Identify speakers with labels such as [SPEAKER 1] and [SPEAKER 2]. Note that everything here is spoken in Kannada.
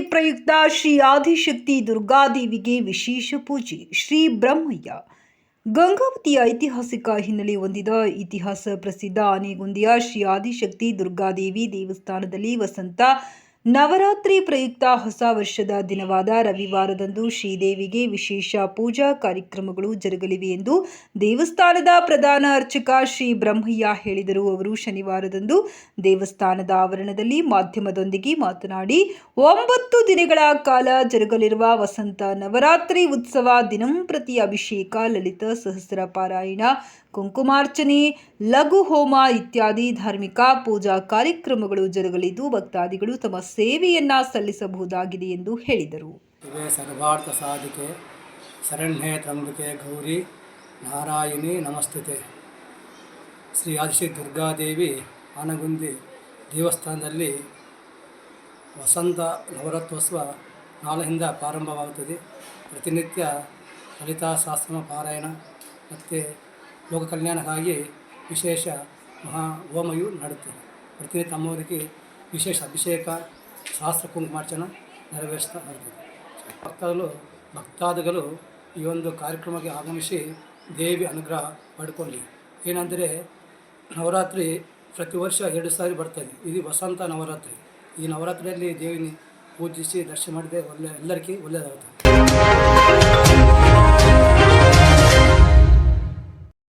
[SPEAKER 1] ಪ್ರಯುಕ್ತ ಶ್ರೀ ಆದಿಶಕ್ತಿ ದುರ್ಗಾದೇವಿಗೆ ವಿಶೇಷ ಪೂಜೆ. ಶ್ರೀ ಬ್ರಹ್ಮಯ್ಯ. ಗಂಗಾವತಿಯ ಐತಿಹಾಸಿಕ ಹಿನ್ನೆಲೆ ಹೊಂದಿದ ಇತಿಹಾಸ ಪ್ರಸಿದ್ಧ ಆನೆಗುಂದಿಯ ಶ್ರೀ ಆದಿಶಕ್ತಿ ದುರ್ಗಾದೇವಿ ದೇವಸ್ಥಾನದಲ್ಲಿ ವಸಂತ ನವರಾತ್ರಿ ಪ್ರಯುಕ್ತ ಹೊಸ ವರ್ಷದ ದಿನವಾದ ರವಿವಾರದಂದು ಶ್ರೀದೇವಿಗೆ ವಿಶೇಷ ಪೂಜಾ ಕಾರ್ಯಕ್ರಮಗಳು ಜರುಗಲಿವೆ ಎಂದು ದೇವಸ್ಥಾನದ ಪ್ರಧಾನ ಅರ್ಚಕ ಶ್ರೀ ಬ್ರಹ್ಮಯ್ಯ ಹೇಳಿದರು. ಅವರು ಶನಿವಾರದಂದು ದೇವಸ್ಥಾನದ ಆವರಣದಲ್ಲಿ ಮಾಧ್ಯಮದೊಂದಿಗೆ ಮಾತನಾಡಿ, ಒಂಬತ್ತು ದಿನಗಳ ಕಾಲ ಜರುಗಲಿರುವ ವಸಂತ ನವರಾತ್ರಿ ಉತ್ಸವ ದಿನಂಪ್ರತಿ ಅಭಿಷೇಕ, ಲಲಿತ ಸಹಸ್ರ ಪಾರಾಯಣ, ಕುಂಕುಮಾರ್ಚನೆ, ಲಘು ಹೋಮ ಇತ್ಯಾದಿ ಧಾರ್ಮಿಕ ಪೂಜಾ ಕಾರ್ಯಕ್ರಮಗಳು ಜರುಗಲಿದ್ದು, ಭಕ್ತಾದಿಗಳು ತಮ್ಮ ಸೇವೆಯನ್ನ ಸಲ್ಲಿಸಬಹುದಾಗಿದೆ ಎಂದು ಹೇಳಿದರು.
[SPEAKER 2] ಸರ್ವಾರ್ಥ ಸಾಧಿಕೆ, ಶರಣ್ಯೆ ತ್ರಂಬಿಕೆ ಗೌರಿ ನಾರಾಯಣಿ ನಮಸ್ತುತೆ. ಶ್ರೀ ಆದಿಶ್ರೀ ದುರ್ಗಾದೇವಿ ಆನಗುಂದಿ ದೇವಸ್ಥಾನದಲ್ಲಿ ವಸಂತ ನವರಾತ್ರೋತ್ಸವ ನಾಳೆಯಿಂದ ಪ್ರಾರಂಭವಾಗುತ್ತದೆ. ಪ್ರತಿನಿತ್ಯ ಲಲಿತಾ ಶಾಸ್ತ್ರ ಪಾರಾಯಣ ಮತ್ತು ಲೋಕ ಕಲ್ಯಾಣಕ್ಕಾಗಿ ವಿಶೇಷ ಮಹಾ ಹೋಮಯು ನಡೆಯುತ್ತದೆ. ಪ್ರತಿನಿತ್ಯ ಅಮ್ಮವರಿಗೆ ವಿಶೇಷ ಅಭಿಷೇಕ ಶಾಸ್ತ್ರ ಕುಂಕುಮಾರ್ಚನ ನೆರವೇರಿಸ್ತಾ ಇರ್ತದೆ ಭಕ್ತಾದಿಗಳು ಭಕ್ತಾದಿಗಳು ಈ ಒಂದು ಕಾರ್ಯಕ್ರಮಕ್ಕೆ ಆಗಮಿಸಿ ದೇವಿ ಅನುಗ್ರಹ ಪಡ್ಕೊಳ್ಳಿ. ಏನಂದರೆ, ನವರಾತ್ರಿ ಪ್ರತಿ ವರ್ಷ ಎರಡು ಸಾರಿ ಬರ್ತದೆ ಇದು ವಸಂತ ನವರಾತ್ರಿ. ಈ ನವರಾತ್ರಿಯಲ್ಲಿ ದೇವಿನ ಪೂಜಿಸಿ ದರ್ಶನ ಮಾಡಿದರೆ ಒಳ್ಳೆ ಎಲ್ಲರಿಗೂ ಒಳ್ಳೆಯದಾಗುತ್ತೆ.